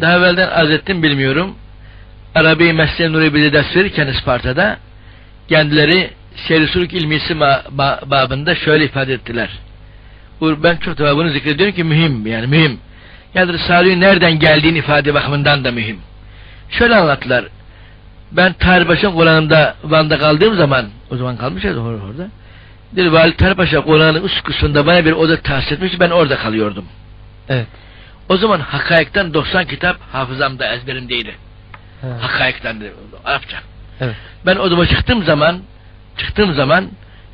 Daha evvelden arz ettim bilmiyorum. Arabi Mesleği Nuri Bilgi ders verirken Isparta'da kendileri Seyri ilmisi babında şöyle ifade ettiler. Ben çok defa bunu zikrediyorum ki mühim yani mühim. Yani Risale'nin nereden geldiğini ifade bakımından da mühim. Şöyle anlattılar. Ben Tarihbaşı'nın Kur'an'ında Van'da kaldığım zaman o zaman kalmışız or- orada. Bir Vali Tarihbaşı Kur'an'ın üst kısmında bana bir oda tahsis etmiş ben orada kalıyordum. Evet. O zaman Hakaik'ten 90 kitap hafızamda ezberimdeydi. Ha, Hakaik'ten de Arapça. Evet. Ben odama çıktığım zaman çıktığım zaman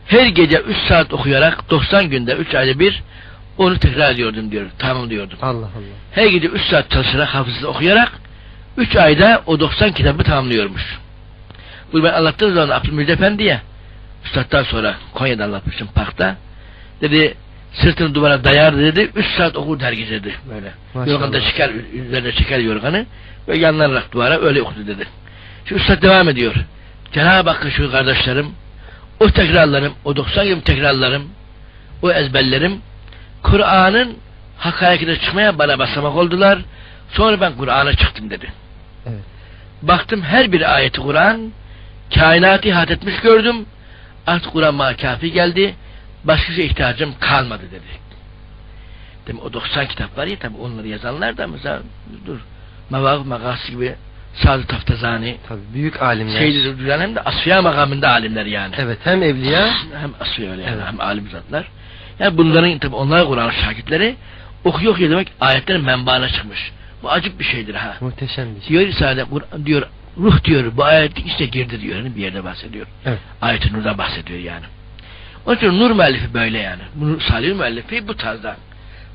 her gece 3 saat okuyarak 90 günde 3 ayda bir onu tekrar ediyordum diyor. Tamam diyordum. Allah Allah. Her gece 3 saat çalışarak hafızı okuyarak 3 ayda o 90 kitabı tamamlıyormuş. Bunu ben anlattığım zaman Abdülmecid Efendi'ye Üstad'dan sonra Konya'da anlatmıştım parkta. Dedi sırtını duvara dayar dedi 3 saat okur herkes dedi böyle. Maşallah. Yorganda çıkar üzerine çeker yorganı ve yanlanarak duvara öyle okudu dedi. Şu Üstad devam ediyor. Cenab-ı Hakk'ın şu kardeşlerim o tekrarlarım, o 90 gibi tekrarlarım, o ezberlerim Kur'an'ın hakaikine çıkmaya bana basamak oldular. Sonra ben Kur'an'a çıktım dedi. Evet. Baktım her bir ayeti Kur'an kainatı ihat etmiş gördüm. Artık Kur'an kafi geldi. Başka şeye ihtiyacım kalmadı dedi. Dedim o 90 kitap var ya tabi onları yazanlar da mesela dur Mevâv Magası gibi Sadı Taftazani Tabii büyük alimler. Seyyid-i Düzen hem de Asfiya makamında alimler yani. Evet hem evliya Hem Asfiya öyle yani Evet. hem alim zatlar. Yani bunların tabi onlar Kur'an şakitleri okuyor okuyor demek ayetlerin menbaına çıkmış. Bu acip bir şeydir ha. muhteşem bir şey. Diyor Risale diyor ruh diyor bu ayetin içine girdi diyor. Yani bir yerde bahsediyor. Evet. Ayet-i Nur'dan bahsediyor yani. Onun için Nur müellifi böyle yani. Bu Salih müellifi bu tarzda.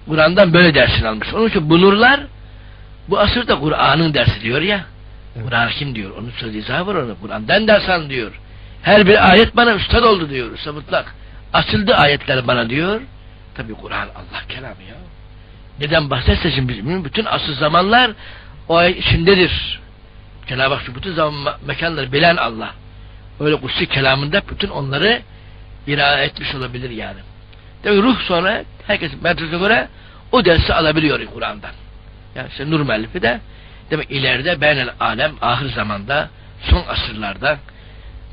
Kur'an'dan böyle dersini almış. Onun için bu nurlar bu asırda Kur'an'ın dersi diyor ya. Evet. Kur'an kim diyor? Onun söylediği izahı var onu. Kur'an'dan ders al diyor. Her bir ayet bana üstad oldu diyor. Usta mutlak. Açıldı ayetler bana diyor. Tabi Kur'an Allah kelamı ya. Neden bahsetse şimdi bizim bütün asıl zamanlar o ayet içindedir. Cenab-ı Hak bütün zaman me- mekanları bilen Allah. Öyle kutsi kelamında bütün onları irade etmiş olabilir yani. Demek ruh sonra herkes metresine göre o dersi alabiliyor Kur'an'dan. Yani işte Nur Müellifi de demek ileride beynel alem ahir zamanda son asırlarda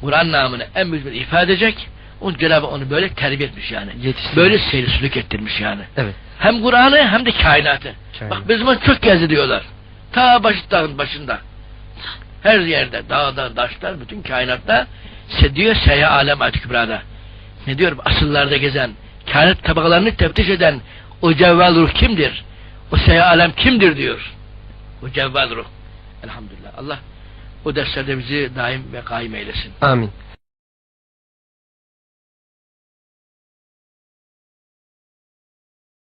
Kur'an namını en büyük bir ifade edecek. Onu Cenab-ı onu böyle terbiye etmiş yani. Yetiştirmiş. Böyle seyir sülük ettirmiş yani. Evet. Hem Kur'an'ı hem de kainatı. Kainat. Bak bizim çok gezdi diyorlar. Ta başı dağın başında. Her yerde dağda, taşlar, bütün kainatta se diyor Seyyah Alem Ayet Kübra'da. Ne diyor? Asıllarda gezen, kainat tabakalarını teftiş eden o cevval ruh kimdir? O Seyyah Alem kimdir diyor. O cevval ruh. Elhamdülillah. Allah o derslerde bizi daim ve kaim eylesin. Amin.